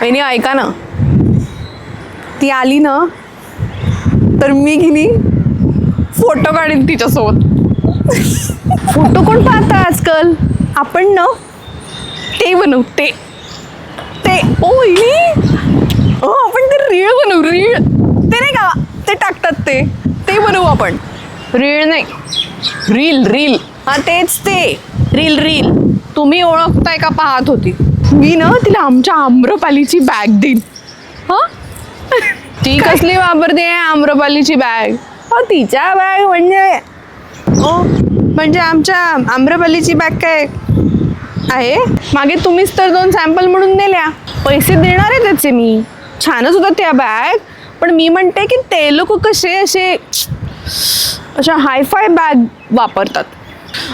वहिनी ऐका ना. ती आली ना तर मी की फोटो काढीन तिच्यासोबत. फोटो कोण पाहतं आजकाल? आपण ना ते बनवू ते. ते ओ वहिनी ओ आपण ते रीळ बनवू रीळ. ते नाही का ते टाकतात ते. ते बनवू आपण. रीळ नाही. Reel reel. हा तेच ते. Reel reel. तुम्ही ओळखताय का पाहत होती? मी ना तिला आमच्या आम्रपालीची बॅग देईन. हा? ती कसली वापरते आम्रपालीची बॅग हो तिच्या बॅग म्हणजे ओ म्हणजे आमच्या आम्रपालीची बॅग काय आहे? मागे तुम्हीच तर दोन सॅम्पल म्हणून दिल्या पैसे देणार आहे त्याचे मी. छानच होतं त्या बॅग पण मी म्हणते की ते लोक कसे असे अशा हायफाय बॅग वापरतात.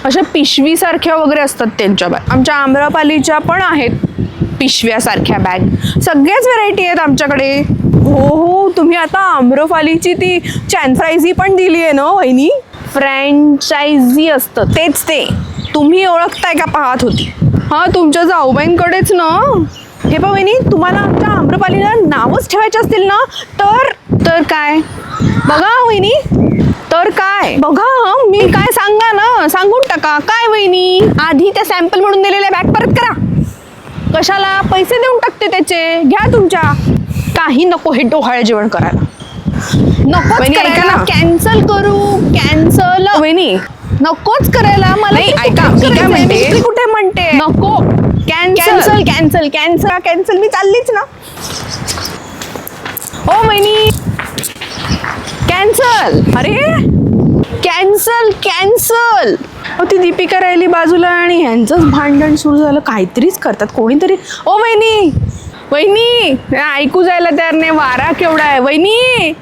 अशा पिशवीसारख्या वगैरे असतात त्यांच्या बॅग. आमच्या आम्रपालीच्या पण आहेत पिशव्यासारख्या बॅग. सगळ्याच व्हरायटी आहेत आमच्याकडे. हो हो तुम्ही आता आम्रपालीची ती चॅनफ्रायझी पण दिली आहे ना वहिनी? फ्रँचायझी असतं. तेच ते. तुम्ही ओळखताय का पाहत होती? हां तुमच्या जाऊबाईंकडेच ना. हे वहिनी तुम्हाला आमच्या आम्रपालीला नावच ठेवायचे असतील ना तर? तर काय? बघा वहिनी तर काय? बघा मी काय सांगा ना सांगून टाका. काय वहिनी? आधी त्या सॅम्पल म्हणून दिलेल्या बॅग परत करा. कशाला? पैसे देऊन टाकते त्याचे. घ्या तुमच्या. काही नको हे डोहाळे जेवण करायला. नको. कॅन्सल करू. कॅन्सल वहिनी. नकोच करायला. मला ऐका, कुठे मी काय? म्हणते? कुठे म्हणते? नको. कॅन्सल. कॅन्सल कॅन्सल कॅन्सल मी चाललीच ना ओ वहिनी कॅन्सल. अरे? Cancel cancel. ती दीपिका राहिली बाजूला आणि ह्यांचंच भांडण सुरू झालं. काहीतरीच करतात. कोणीतरी ओ वहिनी! वहिनी! ऐकू जायला तयार नाही. वारा केवढा आहे. वहिनी!